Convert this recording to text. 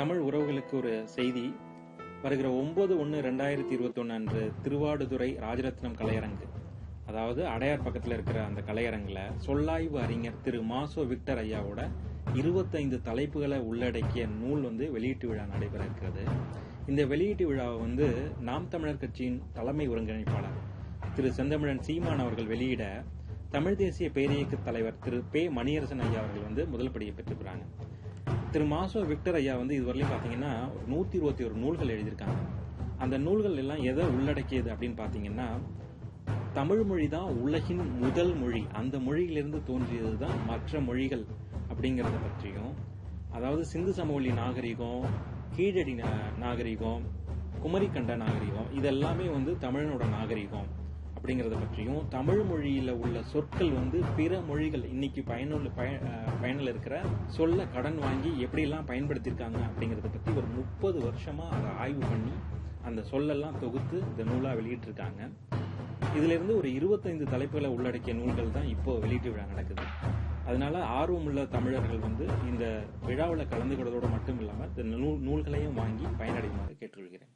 தமிழ் உறவுகளுக்கு ஒரு செய்தி. வருகிற ஒன்பது ஒன்று ரெண்டாயிரத்தி இருபத்தொன்னு அன்று திருவாடுதுறை ராஜரத்னம் கலையரங்கு. அதாவது அடையார் பக்கத்தில் இருக்கிற அந்த கலையரங்கில் சொல்லாய்வு அறிஞர் திரு மாசோ விக்டர் ஐயாவோட இருபத்தைந்து தலைப்புகளை உள்ளடக்கிய நூல் வந்து வெளியீட்டு விழா நடைபெற இருக்கிறது. இந்த வெளியீட்டு விழாவை வந்து நாம் தமிழர் கட்சியின் தலைமை ஒருங்கிணைப்பாளர் திரு செந்தமிழன் சீமான் அவர்கள் வெளியிட தமிழ் தேசிய பேரியக்க தலைவர் திரு பே மணியரசன் ஐயா அவர்கள் வந்து முதல் படியை பெற்றுக்கிறாங்க திரு மாசோ விக்டர் ஐயா வந்து இதுவரையிலும் பார்த்தீங்கன்னா நூற்றி இருபத்தி ஒரு நூல்கள் எழுதியிருக்காங்க. அந்த நூல்கள் எல்லாம் எதை உள்ளடக்கியது அப்படின்னு பார்த்தீங்கன்னா தமிழ் மொழி தான் உலகின் முதல் மொழி. அந்த மொழியிலிருந்து தோன்றியது தான் மற்ற மொழிகள் அப்படிங்கிறத பற்றியும் அதாவது சிந்து சமவெளி நாகரிகம் கீழடி நாகரிகம் குமரிக்கண்ட நாகரிகம் இதெல்லாமே வந்து தமிழனோட நாகரிகம். அப்படிங்கிறத பற்றியும் தமிழ் மொழியில் உள்ள சொற்கள் வந்து பிற மொழிகள் இன்னைக்கு பயனுள்ள பய பயனில் இருக்கிற சொல்ல கடன் வாங்கி எப்படியெல்லாம் பயன்படுத்தியிருக்காங்க அப்படிங்கிறத பற்றி ஒரு முப்பது வருஷமாக அதை ஆய்வு பண்ணி அந்த சொல்லெல்லாம் தொகுத்து இந்த நூலாக வெளியிட்டிருக்காங்க. இதிலிருந்து ஒரு இருபத்தைந்து தலைப்புகளை உள்ளடக்கிய நூல்கள் தான் இப்போ வெளியீட்டு விழா நடக்குது. அதனால ஆர்வமுள்ள தமிழர்கள் வந்து இந்த விழாவில் கலந்து மட்டும் இல்லாமல் இந்த நூல் நூல்களையும் வாங்கி பயனடையுமாறு கேட்டுக்கொள்கிறேன்.